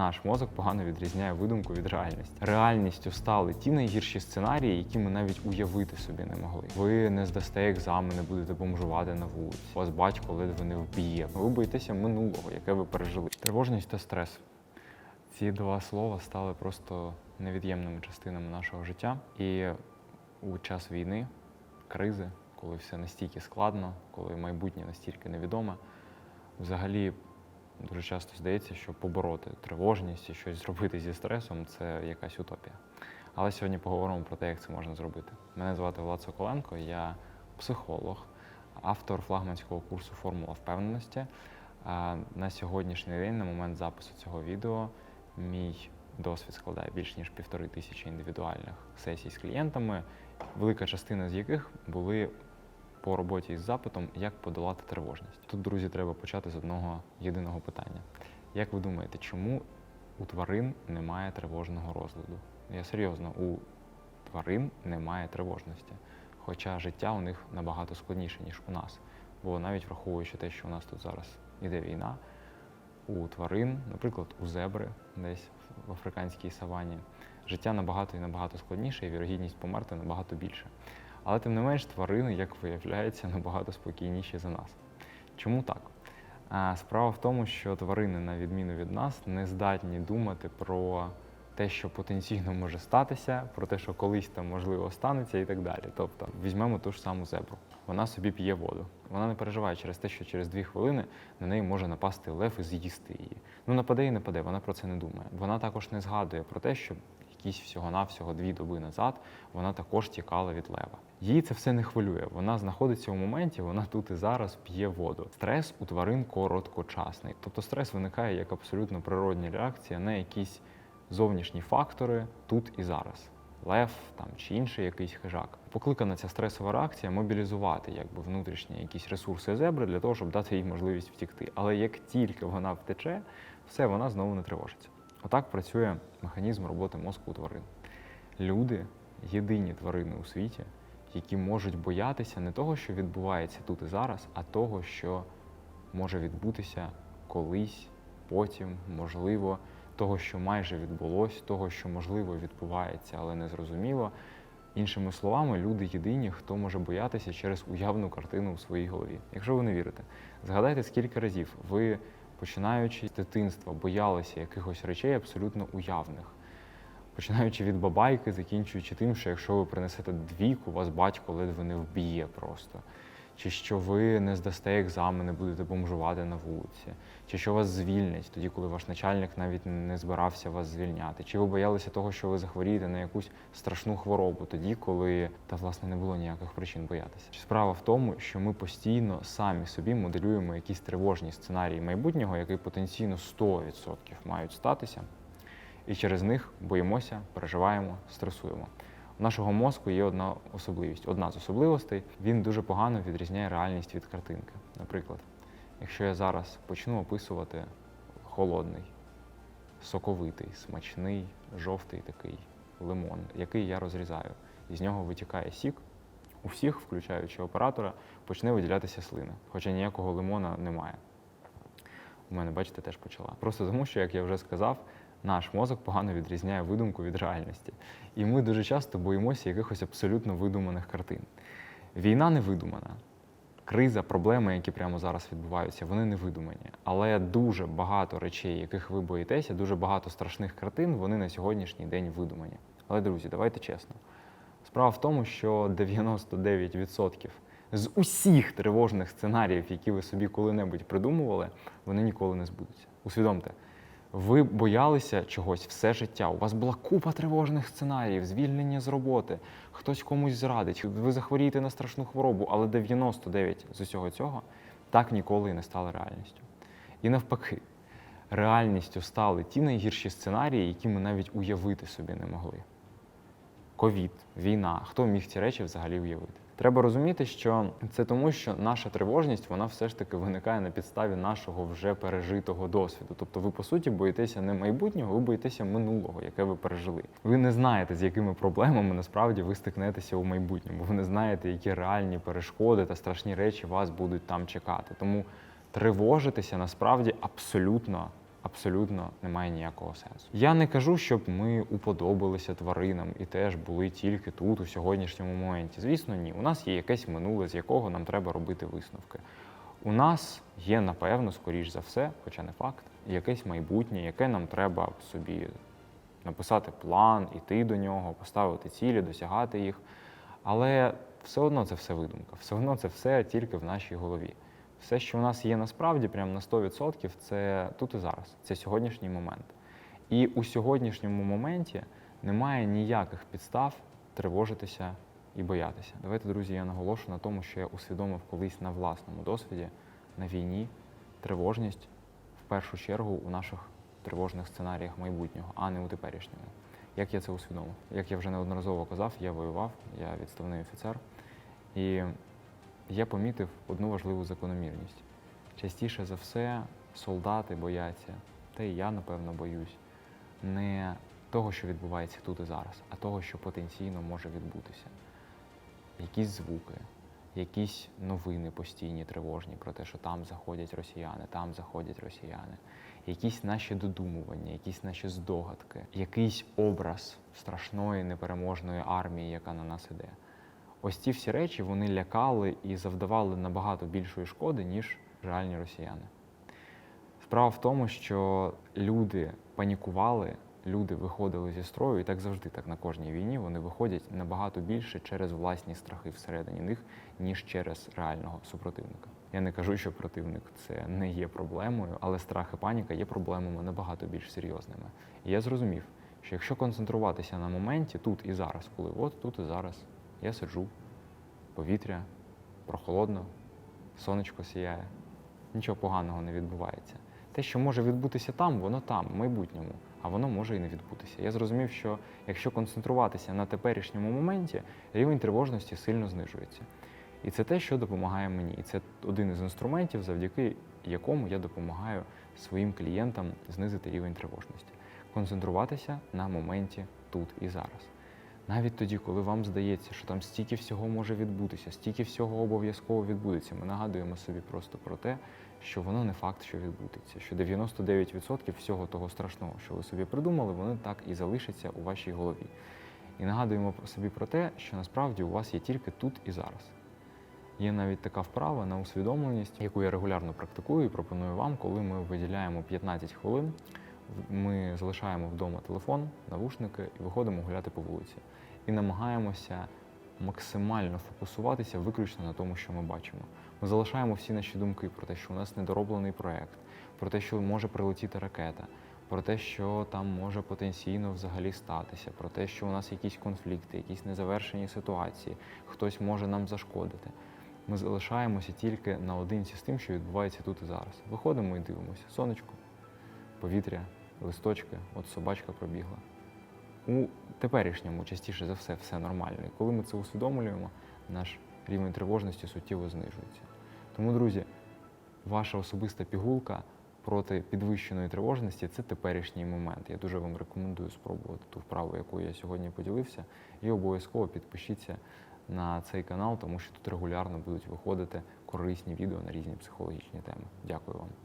Наш мозок погано відрізняє видумку від реальності. Реальністю стали ті найгірші сценарії, які ми навіть уявити собі не могли. Ви не здасте екзамени, будете бомжувати на вулиці. Вас батько ледве не вб'є. Ви боїтеся минулого, яке ви пережили. Тривожність та стрес. Ці два слова стали просто невід'ємними частинами нашого життя. І у час війни, кризи, коли все настільки складно, коли майбутнє настільки невідоме, взагалі дуже часто здається, що побороти тривожність і щось зробити зі стресом це якась утопія. Але сьогодні поговоримо про те, як це можна зробити. Мене звати Влад Соколенко, я психолог, автор флагманського курсу Формула впевненості. На сьогоднішній день, на момент запису цього відео, мій досвід складає більш ніж півтори тисячі індивідуальних сесій з клієнтами, велика частина з яких були по роботі із запитом, як подолати тривожність. Тут, друзі, треба почати з одного єдиного питання. Як ви думаєте, чому у тварин немає тривожного розладу? Я серйозно, у тварин немає тривожності, хоча життя у них набагато складніше, ніж у нас. Бо навіть враховуючи те, що у нас тут зараз іде війна, у тварин, наприклад, у зебри десь в африканській савані, життя набагато і набагато складніше, і вірогідність померти набагато більше. Але тим не менш, тварини, як виявляється, набагато спокійніші за нас. Чому так? Справа в тому, що тварини, на відміну від нас, не здатні думати про те, що потенційно може статися, про те, що колись там можливо станеться і так далі. Тобто, візьмемо ту ж саму зебру. Вона собі п'є воду. Вона не переживає через те, що через дві хвилини на неї може напасти лев і з'їсти її. Ну нападе і нападе, вона про це не думає. Вона також не згадує про те, що якісь всього-навсього дві доби назад вона також тікала від лева. Її це все не хвилює. Вона знаходиться у моменті, вона тут і зараз п'є воду. Стрес у тварин короткочасний. Тобто стрес виникає як абсолютно природня реакція на якісь зовнішні фактори тут і зараз. Лев там чи інший якийсь хижак. Покликана ця стресова реакція мобілізувати якби внутрішні якісь ресурси зебри для того, щоб дати їй можливість втікти. Але як тільки вона втече, все вона знову не тривожиться. Отак працює механізм роботи мозку у тварин. Люди єдині тварини у світі, які можуть боятися не того, що відбувається тут і зараз, а того, що може відбутися колись, потім, можливо, того, що майже відбулось, того, що можливо відбувається, але не зрозуміло. Іншими словами, люди єдині, хто може боятися через уявну картину у своїй голові. Якщо ви не вірите, згадайте, скільки разів ви, починаючи з дитинства, боялися якихось речей абсолютно уявних. Починаючи від бабайки, закінчуючи тим, що якщо ви принесете двійку, вас батько ледве не вб'є просто. Чи що ви не здасте екзамени, будете бомжувати на вулиці, чи що вас звільнять тоді, коли ваш начальник навіть не збирався вас звільняти, чи ви боялися того, що ви захворієте на якусь страшну хворобу, тоді, коли та власне не було ніяких причин боятися. Справа в тому, що ми постійно самі собі моделюємо якісь тривожні сценарії майбутнього, які потенційно 100% мають статися, і через них боїмося, переживаємо, стресуємо. Нашого мозку є одна особливість. Одна з особливостей він дуже погано відрізняє реальність від картинки. Наприклад, якщо я зараз почну описувати холодний, соковитий, смачний, жовтий такий лимон, який я розрізаю, і з нього витікає сік, у всіх, включаючи оператора, почне виділятися слина, хоча ніякого лимона немає. У мене, бачите, теж почала. Просто тому, що, як я вже сказав, наш мозок погано відрізняє видумку від реальності. І ми дуже часто боїмося якихось абсолютно видуманих картин. Війна не видумана. Криза, проблеми, які прямо зараз відбуваються, вони не видумані. Але дуже багато речей, яких ви боїтеся, дуже багато страшних картин, вони на сьогоднішній день видумані. Але, друзі, давайте чесно. Справа в тому, що 99% з усіх тривожних сценаріїв, які ви собі коли-небудь придумували, вони ніколи не збудуться. Усвідомте, ви боялися чогось все життя. У вас була купа тривожних сценаріїв, звільнення з роботи, хтось комусь зрадить, ви захворієте на страшну хворобу, але 99 з усього цього так ніколи і не стало реальністю. І навпаки, реальністю стали ті найгірші сценарії, які ми навіть уявити собі не могли. Ковід, війна, хто міг ці речі взагалі уявити? Треба розуміти, що це тому, що наша тривожність вона все ж таки виникає на підставі нашого вже пережитого досвіду. Тобто, ви по суті боїтеся не майбутнього, ви боїтеся минулого, яке ви пережили. Ви не знаєте, з якими проблемами насправді ви стикнетеся у майбутньому. Ви не знаєте, які реальні перешкоди та страшні речі вас будуть там чекати. Тому тривожитися насправді абсолютно абсолютно немає ніякого сенсу. Я не кажу, щоб ми уподобалися тваринам і теж були тільки тут, у сьогоднішньому моменті. Звісно, ні. У нас є якесь минуле, з якого нам треба робити висновки. У нас є, напевно, скоріш за все, хоча не факт, якесь майбутнє, яке нам треба собі написати план, іти до нього, поставити цілі, досягати їх. Але все одно це все видумка, все одно це все тільки в нашій голові. Все, що у нас є насправді, прямо на 100%, це тут і зараз, це сьогоднішній момент. І у сьогоднішньому моменті немає ніяких підстав тривожитися і боятися. Давайте, друзі, я наголошу на тому, що я усвідомив колись на власному досвіді на війні тривожність в першу чергу у наших тривожних сценаріях майбутнього, а не у теперішньому. Як я це усвідомив? Як я вже неодноразово казав, я воював, я відставний офіцер, і я помітив одну важливу закономірність. Частіше за все солдати бояться, та і я, напевно, боюсь, не того, що відбувається тут і зараз, а того, що потенційно може відбутися. Якісь звуки, якісь новини постійні, тривожні про те, що там заходять росіяни, там заходять росіяни, якісь наші додумування, якісь наші здогадки, якийсь образ страшної непереможної армії, яка на нас іде. Ось ці всі речі вони лякали і завдавали набагато більшої шкоди, ніж реальні росіяни. Справа в тому, що люди панікували, люди виходили зі строю, і так завжди, так на кожній війні, вони виходять набагато більше через власні страхи всередині них, ніж через реального супротивника. Я не кажу, що противник це не є проблемою, але страх і паніка є проблемами набагато більш серйозними. І я зрозумів, що якщо концентруватися на моменті тут і зараз, коли от тут і зараз я сиджу, повітря прохолодно, сонечко сіяє, нічого поганого не відбувається. Те, що може відбутися там, воно там, в майбутньому, а воно може і не відбутися. Я зрозумів, що якщо концентруватися на теперішньому моменті, рівень тривожності сильно знижується. І це те, що допомагає мені. І це один із інструментів, завдяки якому я допомагаю своїм клієнтам знизити рівень тривожності. Концентруватися на моменті тут і зараз. Навіть тоді, коли вам здається, що там стільки всього може відбутися, стільки всього обов'язково відбудеться, ми нагадуємо собі просто про те, що воно не факт, що відбудеться, що 99% всього того страшного, що ви собі придумали, воно так і залишиться у вашій голові. І нагадуємо собі про те, що насправді у вас є тільки тут і зараз. Є навіть така вправа на усвідомленість, яку я регулярно практикую і пропоную вам, коли ми виділяємо 15 хвилин, ми залишаємо вдома телефон, навушники і виходимо гуляти по вулиці. І намагаємося максимально фокусуватися виключно на тому, що ми бачимо. Ми залишаємо всі наші думки про те, що у нас недороблений проєкт, про те, що може прилетіти ракета, про те, що там може потенційно взагалі статися, про те, що у нас якісь конфлікти, якісь незавершені ситуації, хтось може нам зашкодити. Ми залишаємося тільки наодинці з тим, що відбувається тут і зараз. Виходимо і дивимося. Сонечко, повітря, листочки, от собачка пробігла. У теперішньому частіше за все все нормально. І коли ми це усвідомлюємо, наш рівень тривожності суттєво знижується. Тому, друзі, ваша особиста пігулка проти підвищеної тривожності це теперішній момент. Я дуже вам рекомендую спробувати ту вправу, яку я сьогодні поділився. І обов'язково підпишіться на цей канал, тому що тут регулярно будуть виходити корисні відео на різні психологічні теми. Дякую вам.